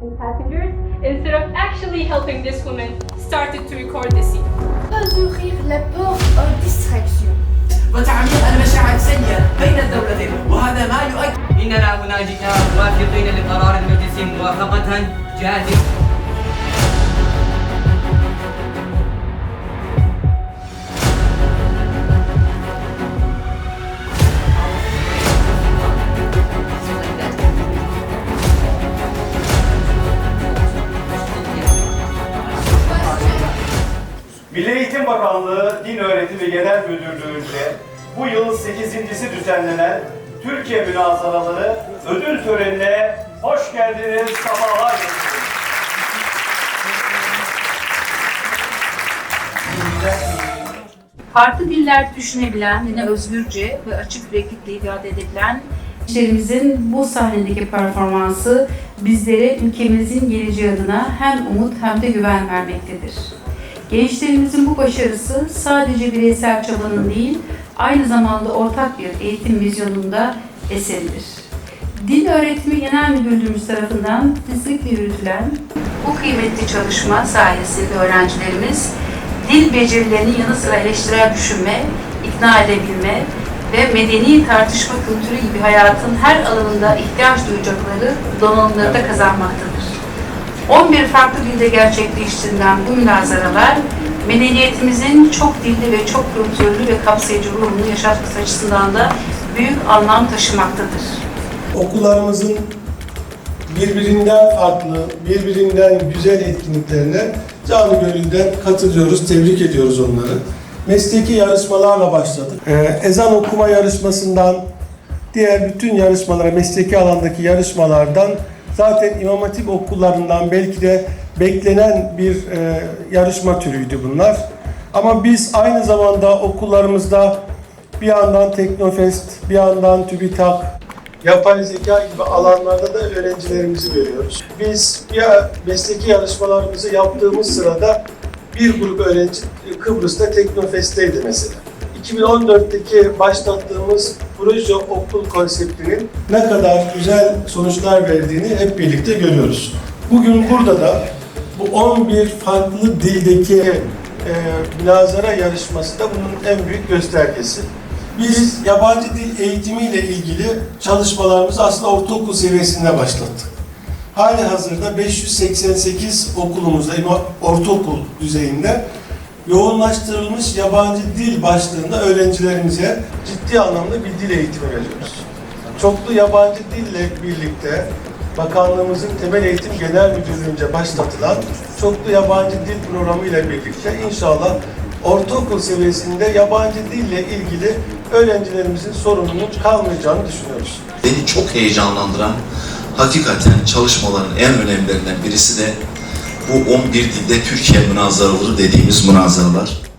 and passengers, instead of actually helping this woman, started to record the scene. Pas ouvrir la porte aux distractions. وتعميق المشاعر السيئة بين الدولتين وهذا ما يؤكد إننا هنا جئنا موافقين لقرار المجلس موافقة جازمة Milli Eğitim Bakanlığı Din Öğretimi Genel Müdürlüğü'nce bu yıl 8.si düzenlenen Türkiye Münazaraları ödül törenine hoş geldiniz, getirdiniz. farklı diller düşünebilen, yine özgürce ve açık yüreklilikle ifade edebilen gençlerimizin bu sahnedeki performansı bizlere ülkemizin geleceği adına hem umut hem de güven vermektedir. Gençlerimizin bu başarısı sadece bireysel çabanın değil, aynı zamanda ortak bir eğitim vizyonunda eseridir. Dil Öğretimi Genel Müdürlüğümüz tarafından titizlikle yürütülen bu kıymetli çalışma sayesinde öğrencilerimiz dil becerilerinin yanı sıra eleştirel düşünme, ikna edebilme ve medeni tartışma kültürü gibi hayatın her alanında ihtiyaç duyacakları donanımları da kazanmaktadır. 11 farklı dilde gerçekleştirilen bu münazaralar medeniyetimizin çok dilli ve çok kültürlü ve kapsayıcı ruhunu yaşatması açısından da büyük anlam taşımaktadır. okullarımızın birbirinden farklı, birbirinden güzel etkinliklerine canı gönülden katılıyoruz, tebrik ediyoruz onları. Mesleki yarışmalarla başladık. Ee, ezan okuma yarışmasından, diğer bütün yarışmalara, mesleki alandaki yarışmalardan zaten İmam Hatip okullarından belki de beklenen bir e, yarışma türüydü bunlar. Ama biz aynı zamanda okullarımızda bir yandan Teknofest, bir yandan TÜBİTAK, yapay zeka gibi alanlarda da öğrencilerimizi görüyoruz. Biz ya mesleki yarışmalarımızı yaptığımız sırada bir grup öğrenci Kıbrıs'ta Teknofest'teydi mesela. 2014'teki başlattığımız proje okul konseptinin ne kadar güzel sonuçlar verdiğini hep birlikte görüyoruz. Bugün burada da bu 11 farklı dildeki e, münazara yarışması da bunun en büyük göstergesi. Biz yabancı dil eğitimiyle ilgili çalışmalarımızı aslında ortaokul seviyesinde başlattık. Hali hazırda 588 okulumuzda, ortaokul düzeyinde yoğunlaştırılmış yabancı dil başlığında öğrencilerimize ciddi anlamda bir dil eğitimi veriyoruz. Çoklu yabancı dille birlikte Bakanlığımızın Temel Eğitim Genel Müdürlüğü'nce başlatılan çoklu yabancı dil programı ile birlikte inşallah ortaokul seviyesinde yabancı dille ilgili öğrencilerimizin sorununun kalmayacağını düşünüyoruz. Beni çok heyecanlandıran hakikaten çalışmaların en önemlilerinden birisi de bu 11 dilde Türkiye münazaraları dediğimiz münazaralar.